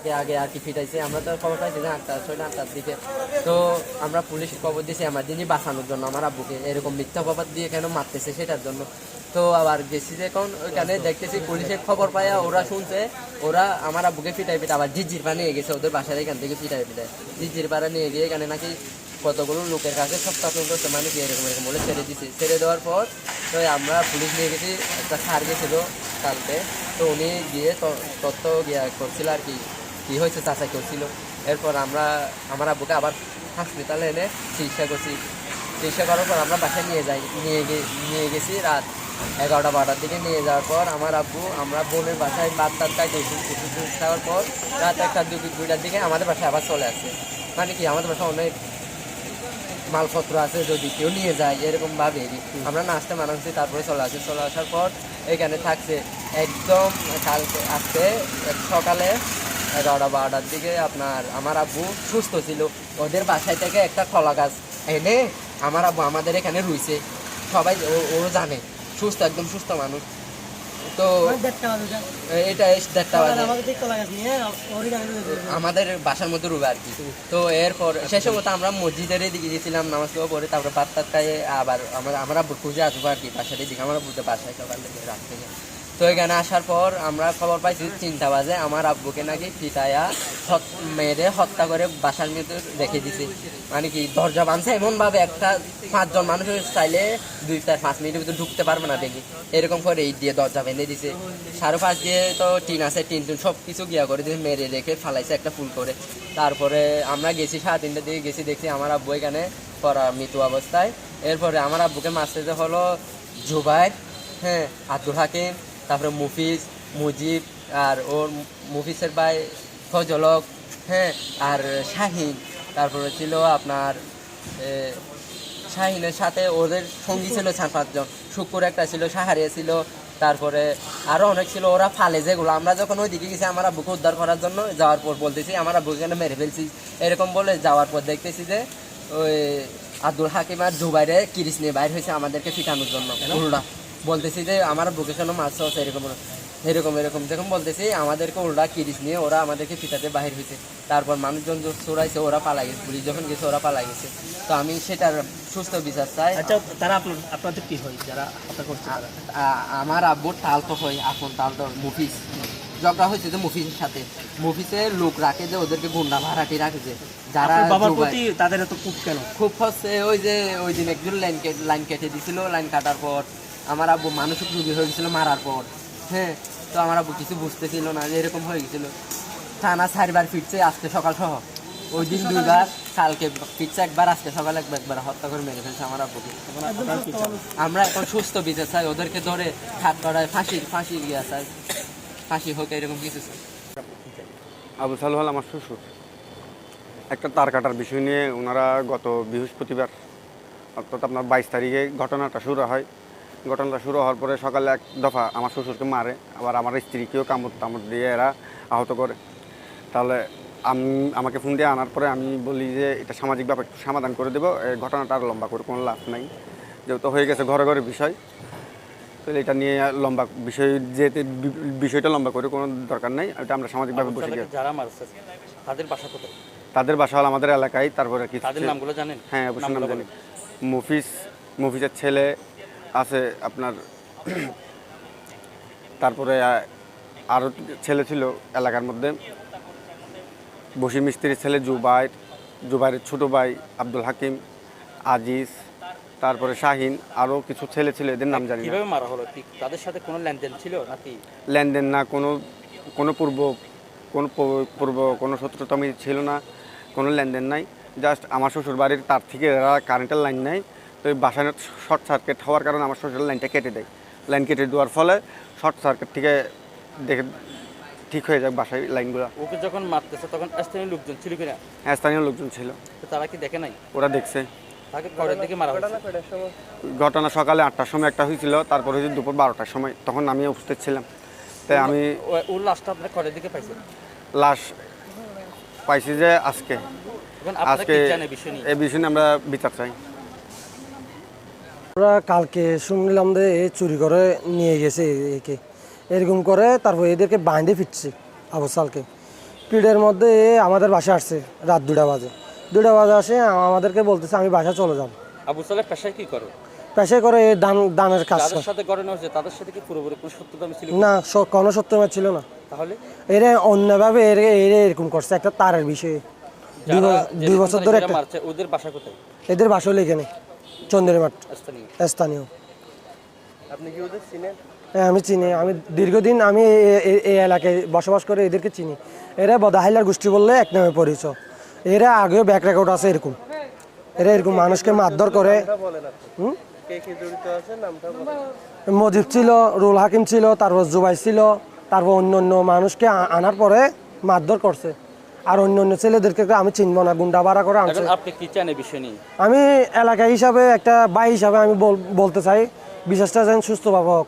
আগে আগে আর কি ফিটাইছে আমরা তো খবর পাইছি যে আটটা, ছয়টা, আটটার দিকে। তো আমরা পুলিশ খবর দিয়েছি, আমার দিনই বাঁচানোর জন্য, আমার আব্বুকে। এরকম মিথ্যা খবর দিয়ে কেন মারতেছে সেটার জন্য। তো আবার গেছি যে এখন ওইখানে দেখতেছি পুলিশের খবর পাইয়া ওরা শুনছে, ওরা আমার আব্বুকে ফিটাই ফিটা আবার জিজির পা নিয়ে গেছে, ওদের বাসার এখান থেকে ফিটাই ফিটাই জিজির পাড়া নিয়ে গিয়ে এখানে নাকি কতগুলো লোকের কাছে সব শাসন করছে মানে কি এরকম এরকম বলে ছেড়ে দিছে। ছেড়ে দেওয়ার পর, তো আমরা পুলিশ নিয়ে গেছি, একটা স্যার গেছিল কালকে। তো উনি গিয়ে তথ্য গিয়া করছিল আর কি কি হয়েছে চাচাই করছিল এরপর আমরা, আমার আব্বুকে আবার হাসপাতালে এনে চিকিৎসা করছি। চিকিৎসা করার পর আমরা বাসায় নিয়ে যাই, নিয়ে নিয়ে গেছি রাত এগারোটা বারোটার দিকে। নিয়ে যাওয়ার পর আমার আব্বু, আমরা বোনের বাসায় বাদ টাদ খাই ওষুধ খাওয়ার পর রাত একটা দু দুইটার দিকে আমাদের বাসায় আবার চলে আসছে মানে কি, আমাদের বাসায় অনেক মালপত্র আছে, যদি কেউ নিয়ে যায় এরকম ভাবে আমরা নাচতে মানাচ্ছি তারপরে চলে আসি। চলে আসার পর এখানে থাকছে একদম কালকে, আজকে সকালে এগারোটা বারোটার দিকে আপনার আমার আব্বু সুস্থ ছিল। ওদের বাসায় থেকে একটা কলা গাছ এনে আমার আব্বু আমাদের এখানে রুইছে। সবাই ও- জানে সুস্থ একদম সুস্থ মানুষ। তো এটা দেড়টা বাজে। আমাদের বাসার মধ্যে রুবে আর কি। তো এরপর শেষ মতো আমরা মসজিদের দিকে গেছিলাম নামাজ খাওয়া পরে তারপরে ভাত টাত খাইয়ে আবার আমরা আমরা খুঁজে আসব আর কি বাসার দিকে আমরা বুঝতে বাসায় রাত থেকে। তো এখানে আসার পর আমরা খবর পাইছি চিন্তা বাজে, আমার আব্বুকে নাকি পিতায়া মেরে হত্যা করে বাসার মধ্যে রেখে দিছে। মানে কি, দরজা বাঁধছে এমন ভাবে একটা পাঁচজন মানুষ চাইলে দুই চার পাঁচ মিনিটের ভিতরে ঢুকতে পারবে না দেখি। এরকম করে এই দিয়ে দরজা বেঁধে দিছে। সাড়ে পাঁচ দিয়ে তো টিন আছে, টিন টুন সব কিছু গিয়া করে দিয়ে মেরে রেখে ফালাইছে একটা ফুল করে। তারপরে আমরা গেছি সাড়ে তিনটার দিকে, গেছি দেখছি আমার আব্বু এখানে পড়া মৃত্যু অবস্থায়। এরপরে আমার আব্বুকে মারতে হলো জুবাইর হ্যাঁ আব্দুল হাকিম তারপরে মুফিজ মুজিব আর ওর মুফিসের ভাই ফজলক হ্যাঁ আর শাহিন। তারপরে ছিল আপনার শাহিনের সাথে ওদের সঙ্গী ছিল চার পাঁচজন। শুক্র একটা ছিল সাহারিয়া ছিল। তারপরে আরও অনেক ছিল। ওরা ফালে যেগুলো। আমরা যখন ওই দিকে গেছি আমার আব্বুকে উদ্ধার করার জন্য যাওয়ার পর বলতেছি আমার আব্বুকে এখানে মেরে ফেলছি এরকম বলে যাওয়ার পর দেখতেছি যে ওই আব্দুল হাকিম আর জুবাইরে কিরিস নিয়ে বাইর হয়েছে আমাদেরকে ফিটানোর জন্য। বলতেছি যে আমার জন্য মাছ আছে এরকম এরকম এরকম। যখন বলতেছি আমাদেরকে উল্টা কিরিস নিয়ে ওরা আমাদেরকে ফিটাতে বাহির হয়েছে তারপর মানুষজন চোরাইছে ওরা পালা গেছে পুলিশ যখন গেছে ওরা পালা গেছে। তো আমি সেটার সুস্থ বিচার চাই। আচ্ছা তারা আপনাদের কি হয়? যারা আমার আব্বুর তাল তো হয় এখন তাল তো মুফিস। ঝগড়া হয়েছে যে মুফিসের সাথে। মুফিসের লোক রাখে যে ওদেরকে গুন্ডা ভাড়াটি রাখে যে যারা বাবার প্রতি তাদের এত খুব কেন? খুব হচ্ছে ওই যে ওই দিন একজন লাইন কেটে লাইন কেটে দিছিল লাইন কাটার পর আমার আব্বু মানসিক রোগী হয়ে গেছিল মারার পর। হ্যাঁ তো আমার আব্বু কিছু বুঝতেছিল না যে এরকম হয়ে গেছিল। থানা চারবার ফিরছে আজকে সকাল সহ। ওই দিন দুইবার কালকে ফিরছে একবার আজকে সকাল একবার একবার হত্যা করে মেরে ফেলছে আমার আব্বুকে? আমরা এখন সুস্থ বিচার চাই ওদেরকে ধরে হাত করায় ফাঁসি ফাঁসি ইয়া চাই। ফাঁসি হোক এরকম কিছু চাই। আবু সাল হল আমার শ্বশুর। একটা তার কাটার বিষয় নিয়ে ওনারা গত বৃহস্পতিবার অর্থাৎ আপনার বাইশ তারিখে ঘটনাটা শুরু হয়। ঘটনাটা শুরু হওয়ার পরে সকালে এক দফা আমার শ্বশুরকে মারে আবার আমার স্ত্রীকেও কামড় টামড় দিয়ে এরা আহত করে। তাহলে আমি আমাকে ফোন দিয়ে আনার পরে আমি বলি যে এটা সামাজিকভাবে একটু সমাধান করে দেবো। এই ঘটনাটা আর লম্বা করে কোনো লাভ নাই। যেহেতু হয়ে গেছে ঘরে ঘরে বিষয় তো এটা নিয়ে লম্বা বিষয় যেতে বিষয়টা লম্বা করে কোনো দরকার নেই। এটা আমরা সামাজিকভাবে বসে গেছি যারা মারছে তাদের বাসা কোথায়? তাদের বাসা হল আমাদের এলাকায় তারপরে কি তাদের নামগুলো জানেন? হ্যাঁ অবশ্যই নাম জানি। মুফিস মুফিসের ছেলে আছে আপনার তারপরে আরও ছেলে ছিল এলাকার মধ্যে। বসি মিস্ত্রির ছেলে জুবাইর জুবাইরের ছোটো ভাই আব্দুল হাকিম আজিজ তারপরে শাহিন আরও কিছু ছেলে ছিল এদের নাম জানি কীভাবে মারা হলো? তাদের সাথে কোনো লেনদেন ছিল নাকি? লেনদেন না কোনো কোনো পূর্ব কোনো পূর্ব- কোনো শত্রুতামি ছিল না কোনো লেনদেন নাই। জাস্ট আমার শ্বশুর বাড়ির তার থেকে এরা কারেন্টের লাইন নেই বাসায় শর্ট সার্কিট হওয়ার কারণে আমার শ্বশুর লাইনটা কেটে দেয়। লাইন কেটে দেওয়ার ফলে শর্ট সার্কিট থেকে দেখে ঠিক হয়ে যায় বাসায় লাইনগুলো। ওকে যখন মারতেছে তখন স্থানীয় লোকজন ছিল কিনা? হ্যাঁ স্থানীয় লোকজন ছিল। তারা কি দেখে নাই? ওরা দেখছে। ঘটনা সকালে আটটার সময় একটা হয়েছিল তারপরে হয়েছে দুপুর বারোটার সময়। তখন আমি উপস্থিত ছিলাম। তাই আমি ওর লাশটা আপনার ঘরের দিকে লাশ পাইছি যে আজকে। আজকে জানে বিষয় আমরা বিচার চাই। আমরা কালকে শুনলাম যে এ চুরি করে নিয়ে গেছে একে। এরকম করে তারপর এদেরকে বাইন্ধে ফিরছে আবু সালকে স্পিডের মধ্যে আমাদের বাসা আসছে রাত দুটা বাজে। দুটা বাজে আসে আমাদেরকে বলতেছে আমি বাসা চলে যাব। আবু সালেহ পেশায় কি করো? পেশায় করে দান দানের কাজ করে। সাথে ঘটনা হচ্ছে তাদের সাথে কি পুরোপুরি কোনো সত্যতা ছিল? না কোনো সত্যময় ছিল না। তাহলে? এরা অন্যভাবে এর এর এরকম করছে একটা তারের বিষয়ে। দুই বছর ধরে একটা ওদের বাসা কোথায়? এদের বাসা হলো এখানে। চন্দ্রমাঠ। স্থানীয়। স্থানীয়। আপনি কি ওদের চিনেন? হ্যাঁ আমি চিনি। আমি দীর্ঘদিন আমি এই এলাকায় বসবাস করে এদেরকে চিনি। এরা বদাহিলার গোষ্ঠী বললে এক নামে পরিচয়। এরা আগেও ব্যাক রেকর্ড আছে এরকম। এরা এরকম মানুষকে মারধর করে? মজিব ছিল রুল হাকিম ছিল তারপর জুবাই ছিল তারপর অন্য অন্য মানুষকে আনার পরে মারধর করছে। আর অন্য অন্য ছেলেদেরকে আমি চিনব না গুন্ডা ভাড়া করে আনছে। আপনি কি চান এই বিষয় নিয়ে? আমি এলাকা হিসাবে একটা ভাই হিসাবে আমি বল- বলতে চাই বিশ্বাসটা যেন সুস্থভাবে হোক।